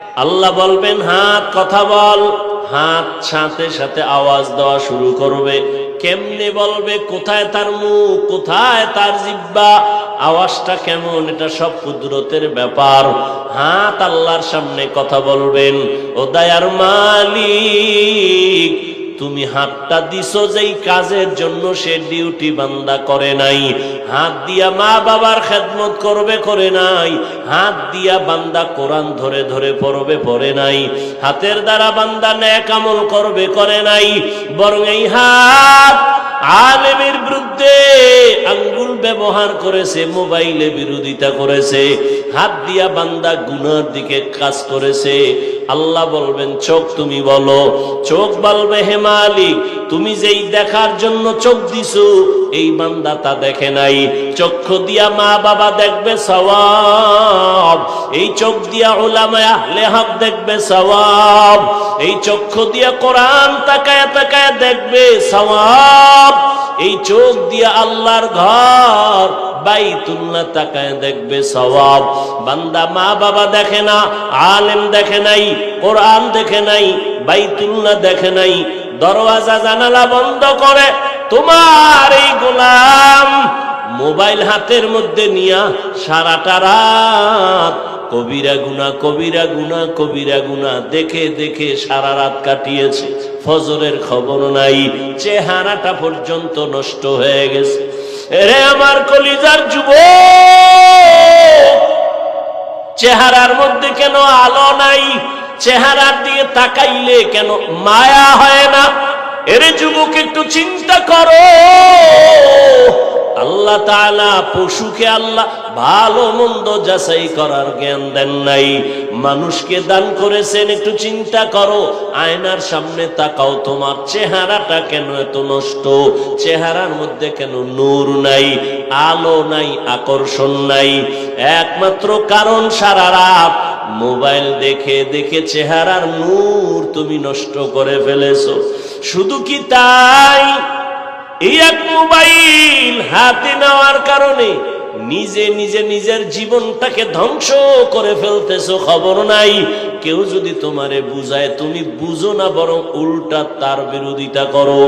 আল্লাহ বলবেন, হাত, কথা বল। হাত সাথে সাথে আওয়াজ দেওয়া শুরু করবে। কেমনে বলবে, কোথায় তার মুখ, কোথায় তার জিব্বা আওয়াজটা কেমন, এটা সব কুদরতের ব্যাপার। হাত আল্লাহর সামনে কথা বলবেন, ও দায়ার মালিক তুমি হাতটা দিছো যেই কাজের জন্য সে ডিউটি বান্দা করে নাই। হাত দিয়া মা বাবার খেদমত করবে, করে নাই। হাত দিয়া বান্দা কোরআন ধরে ধরে পড়বে, পড়ে নাই। হাতের দ্বারা বান্দা ন্যাক আমল করবে, করে নাই। বরং এই হাত আলেমের বিরুদ্ধে আঙ্গুল ব্যবহার করেছে, মোবাইলে বিরোধিতা করেছে। হাত দিয়া বান্দা গুনার দিকে কাজ করেছে। আল্লাহ বলবেন, চোখ তুমি বলো। চোখ বলবে, হে মালিক, তুমি যেই দেখার জন্য চোখ দিছো, এই বান্দা তা দেখে নাই। চক্ষু দিয়া মা বাবা দেখবে সওয়াব, এই চোখ দিয়া ওলামায় আহলে হক দেখবে সওয়াব, এই চক্ষু দিয়া কোরআন তাকায় তাকায় দেখবে সওয়াব। এই চোখ দিয়ে আল্লাহর ঘর বাইতুল্লাহ তাকায় দেখবে সওয়াব। বান্দা মা বাবা দেখে না, আলেম দেখে নাই, কোরআন দেখে নাই, বাইতুল্লাহ দেখে নাই। দরওয়াজা, জানালা বন্ধ করে, তোমার এই গোলাম মোবাইল হাতের মধ্যে নিয়া সারাটা রাত কবিরা গুনা কবিরা গুনা কবিরা গুনা দেখে দেখে সারা রাত কাটিয়েছে। ফজরের খবর নাই। চেহারাটা পর্যন্ত নষ্ট হয়ে গেছে। এরে আমার কলিজার যুব! চেহারার মধ্যে কেন আলো নাই? চেহারার দিয়ে তাকাইলে কেন মায়া হয় না? এরে যুবক, একটু চিন্তা করো। আল্লাহ তাআলা পশুকে আল্লাহ ভালো মন্দ যাচাই করার জ্ঞান দেন নাই। মানুষকে দান করেছেন, একটু চিন্তা করো। আয়নার সামনে তাকাও, তোমার চেহারাটা কেন এত নষ্ট? চেহারার মধ্যে কেন নূর নাই, আলো নাই, আকর্ষণ নাই? একমাত্র কারণ সারা রাত মোবাইল দেখে দেখে চেহারার নূর তুমি নষ্ট করে ফেলেছো। শুধু কি তাই? এই এক মোবাইল হাতে নেওয়ার কারণে নিজে নিজে নিজের জীবনটাকে ধ্বংস করে ফেলতেছো, খবর নাই। কেউ যদি তোমারে বুঝায়, তুমি বুঝো না বরং উল্টা তার বিরোধিতা করো।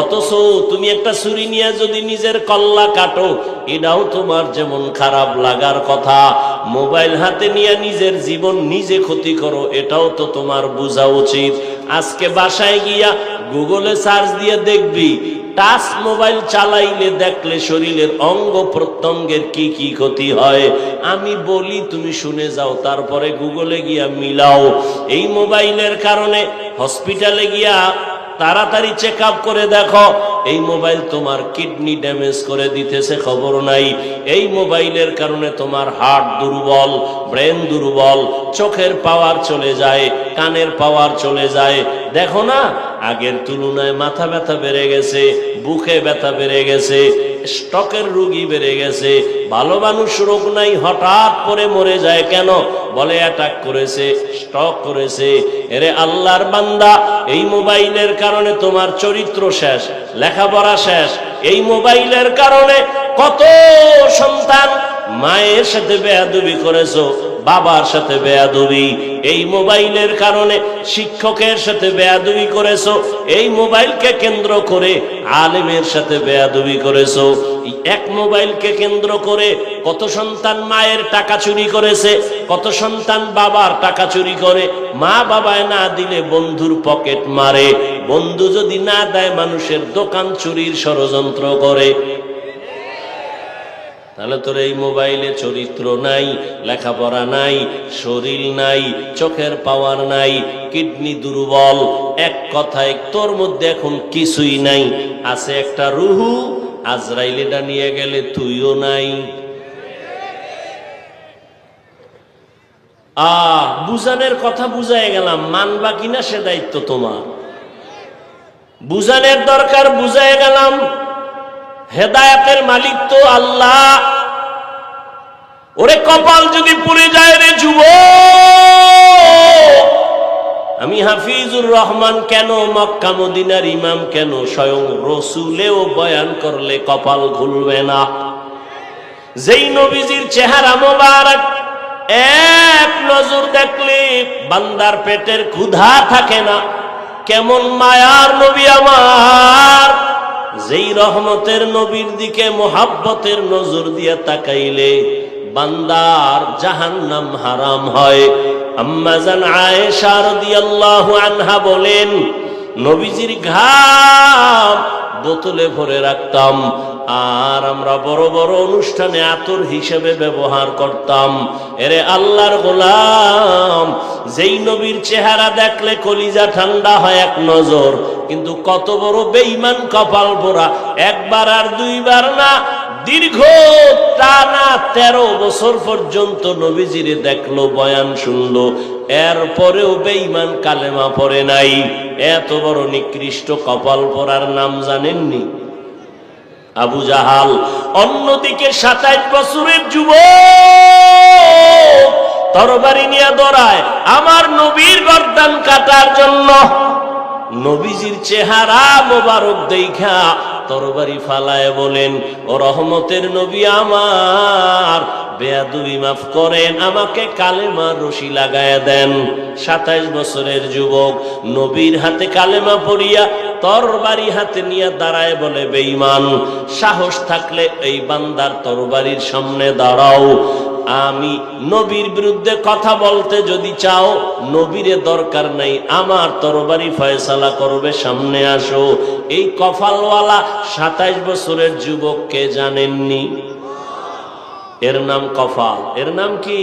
অথচ তুমি একটা ছুরি নিয়ে যদি নিজের কল্লা কাটো, এটাও তোমার যেমন খারাপ লাগার কথা। মোবাইল হাতে নিয়ে নিজের জীবন নিজে ক্ষতি করো, এটাও তো তোমার বোঝা উচিত। আজকে বাসায় গিয়া গুগলে সার্চ দিয়ে দেখবি টাচ মোবাইল চালাইলে দেখলে শরীরের অঙ্গ প্রত্যঙ্গের কি কি ক্ষতি হয়? আমি বলি, তুমি শুনে যাও, তারপরে গুগলে গিয়া মিলাও। এই মোবাইলের কারণে হসপিটালে গিয়া তাড়াতাড়ি চেক করে দেখো, এই মোবাইল তোমার কিডনি ড্যামেজ করে দিতেছে খবর নাই। এই মোবাইলের কারণে তোমার হার্ট দুর্বল, ব্রেন দুর্বল, চোখের পাওয়ার চলে যায়, কানের পাওয়ার চলে যায়। দেখো না আগের তুলনায় মাথা ব্যথা বেড়ে গেছে, বুকে ব্যথা বেড়ে গেছে, স্টকের রুগী বেড়ে গেছে, ভালো মানুষ রোগ নাই, হঠাৎ করে মরে যায় কেন? বলে, অ্যাটাক করেছে, স্টক করেছে। এরে আল্লাহর বান্দা, এই মোবাইলের কারণে তোমার চরিত্র শেষ, লেখাপড়া শেষ। এই মোবাইলের কারণে কত সন্তান মায়ের সাথে বেয়াদবি করেছ বাবার সাথে বেয়াদবি। এই মোবাইলের কারণে শিক্ষকের সাথে বেয়াদবি করেছ, এই মোবাইলকে কেন্দ্র করে আলেমের সাথে বেয়াদবি করেছ। এক মোবাইলকে কেন্দ্র করে কত সন্তান মায়ের টাকা চুরি করেছে, কত সন্তান বাবার টাকা চুরি করে। মা বাবায় না দিলে বন্ধুর পকেট মারে। বন্ধু যদি না দেয়, মানুষের দোকান চুরির ষড়যন্ত্র করে। তাহলে তোর এই মোবাইলে চরিত্র নাই, লেখাপড়া নাই, শরীর নাই, চোখের পাওয়ার নাই, কিডনি দুর্বল, এক কথায় তোর মধ্যে এখন কিছুই নাই। আছে একটা রুহু আজরাইলেটা নিয়ে গেলে তুইও নাই। আ, বুঝানের কথা বুঝাই গেলাম, মানবা কিনা সে দায়িত্ব তোমার। বুঝানের দরকার বুঝাই গেলাম। হেদায়াতের মালিক তো আল্লাহ। ওরে কপাল যদি পুড়ে যায় রে যুব আমি হাফিজুর রহমান কেন, মক্কা মদিনার ইমাম কেন, স্বয়ং রসুলেও বয়ান করলে কপাল খুলবে না। যেই নবীজির চেহারা মোবারক, এক নজর দেখলে বান্দার পেটের ক্ষুধা থাকে না। কেমন মায়ার নবী আমার। যেই রহমতের নবীর দিকে মোহাব্বতের নজর দিয়ে তাকাইলে বান্দার জাহান্নাম হারাম হয়। আম্মাজান আয়েশা রাদিয়াল্লাহু আনহা বলেন, নবীজির ঘাম বোতলে ভরে রাখতাম, আর আমরা বড় বড় অনুষ্ঠানে আতর হিসেবে ব্যবহার করতাম। এরে আল্লাহর গোলাম, যেই নবীর চেহারা দেখলে কলিজা ঠান্ডা হয় এক নজর কিন্তু কত বড় বেইমান কপাল ভরা একবার আর দুইবার না। দীর্ঘ টানা তেরো বছর পর্যন্ত নবীজিরে দেখল, বয়ান শুনলো। এরপরেও বেইমান কালেমা পড়ে নাই। এত বড় নিকৃষ্ট কপাল পরার নাম জানেননি? আবু জাহাল, অন্যদিকে সাতাইশ বছরের যুব তরবারি নিয়ে দৌড়ায়। আমার নবীর গর্দান কাটার জন্য নবীজির চেহারা মোবারক দেখা তরবারি ফালায় বলেন, ও রহমতের নবী আমার, বেয়াদুবি মাফ করেন, আমাকে কালেমা রশি লাগায় দেন। সাতাইশ বছরের যুবক নবীর হাতে কালেমা পড়িয়া তরবারি হাতে নিয়ে দাঁড়ায় বলে, বেঈমান, সাহস থাকলে এই বান্দার তরবারির সামনে দাঁড়াও। আমি নবীর বিরুদ্ধে কথা বলতে যদি চাও, নবীরে দরকার নেই। আমার তরবারি ফয়সালা করবে, সামনে আসো। এই কফালওয়ালা সাতাইশ বছরের যুবককে জানেননি। এর নাম কফাল এর নাম কি?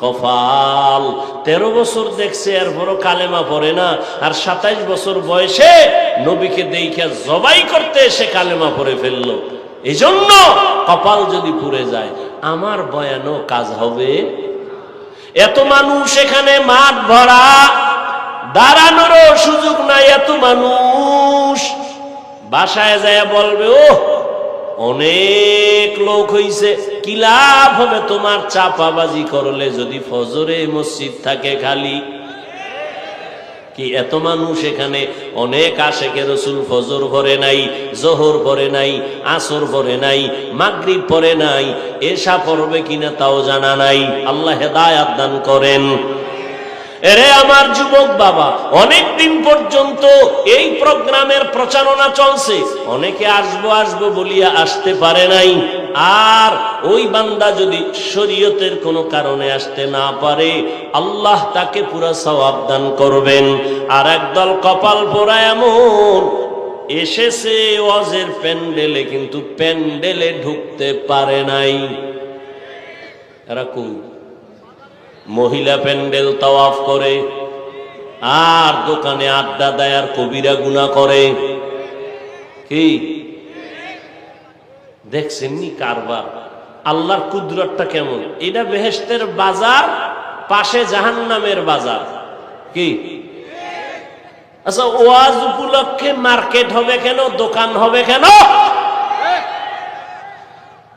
কফাল তেরো বছর দেখছে আর বড় কালেমা পড়ে না। আর সাতাইশ বছর বয়সে নবীকে দেখে জবাই করতে এসে কালেমা পড়ে ফেলল। এই জন্য কপাল যদি পুড়ে যায় আমার বয়ানও কাজ হবে। এত মানুষ এখানে মাঠ ভরা, দাঁড়ানোরও সুযোগ নাই এত মানুষ। বাসায় যায় বলবে ও অনেক লোক হইছে, কি লাভ হবে তোমার চাপাবাজি করলে? যদি ফজরে মসজিদ থাকে খালি কি এত মানুষ এখানে? অনেক আশেকে রসুল ফজর ভরে নাই, জহর ভরে নাই, আসর ভরে নাই, মাগরিব পরে নাই এসা পড়বে কিনা তাও জানা নাই। আল্লাহ হেদায়াত দান করেন। এরে আমার যুবক বাবা, অনেক দিন পর্যন্ত এই প্রোগ্রামের প্রচারণা চলছে। অনেকে আসব আসব বলিয়া আসতে পারে নাই। আর ওই বান্দা যদি শরীয়তের কোনো কারণে আসতে না পারে, আল্লাহ তাকে পুরা সওয়াব দান করবেন। আর একদল কপাল পোড়া এমন, এসেছে ওয়াজের প্যান্ডেলে, কিন্তু প্যান্ডেলে ঢুকতে পারে নাই। এরা মহিলা প্যান্ডেল তাওয়াফ করে, আর দোকানে আড্ডা দেয় আর কবিরা গুণা করে। কি? দেখছেননি কারবার? আল্লাহর কুদরতটা কেমন? এটা বেহেস্তের বাজার, পাশে জাহান নামের বাজার। কি? আচ্ছা ওয়াজ উপলক্ষে মার্কেট হবে কেন? দোকান হবে কেন?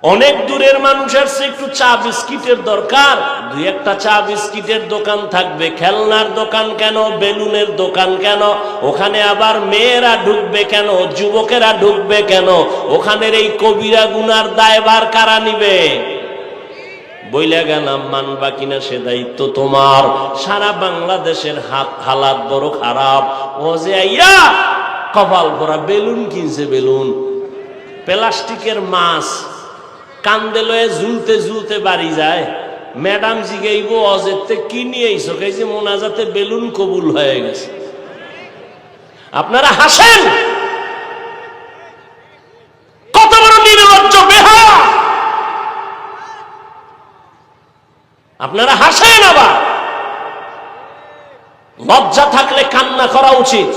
অনেক দূরের মানুষের সে একটু চা বিস্কিটের দরকার। দুই একটা চা বিস্কিটের দোকান থাকবে, খেলনার দোকান কেন, বেলুনের দোকান কেন, ওখানে আবার মেয়েরা ঢুকবে কেন, যুবকেরা ঢুকবে কেন, ওখানের এই কবিরা গুনার দায়বার কারা নিবে? বইলা গেলাম, মানবা কিনা সে দায়িত্ব তোমার। সারা বাংলাদেশের হাত হালাত বড় খারাপ। ও যে আইয়া কপাল ভরা বেলুন কিনছে বেলুন। প্লাস্টিকের মাছ কান্দে লয়ে ঝুলতে ঝুলতে বাড়ি যায়। ম্যাডাম জিগাইব অজেতে কি নিয়ে আইসো? যে মোনাজাতে বেলুন কবুল হয়ে গেছে। আপনারা হাসেন? কত বড় নির্লজ্জ বেহা! আপনারা হাসেন আবার? লজ্জা থাকলে কান্না করা উচিত।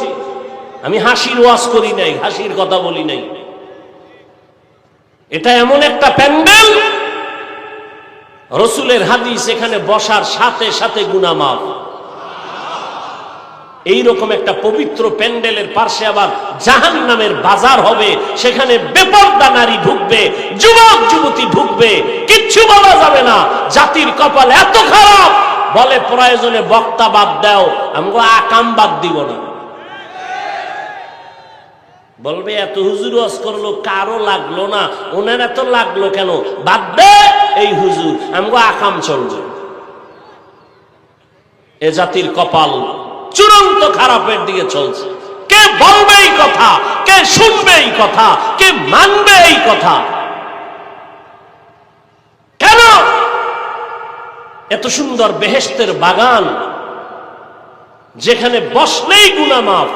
আমি হাসির ওয়াজ করি নাই, হাসির কথা বলি নাই। এটা এমন একটা প্যান্ডেল। রসুলের হাদিস এখানে বসার সাথে সাথে গুনামাফ এইরকম একটা পবিত্র প্যান্ডেলের পাশে আবার জাহান নামের বাজার হবে, সেখানে বেপর্দা নারী ঢুকবে, যুবক, যুবতী ঢুকবে, কিচ্ছু বলা যাবে না, জাতির কপাল এত খারাপ। বলে প্রয়োজনে বক্তা বাদ দাও, আমগো আকাম বাদ দিব না। বলবে, এত হুজুর ওয়াজ করল, কারও লাগল না। ওনার এত লাগল কেন? বাদ দে এই হুজুর, আমগো আকাম চলবে। এ জাতির কপাল চূড়ান্ত খারাপের দিকে চলছে। কে বলবে এই কথা? কে শুনবে এই কথা? কে মানবে এই কথা? কেন? এত সুন্দর বেহেস্তের বাগান, যেখানে বসলেই গুনা মাফ।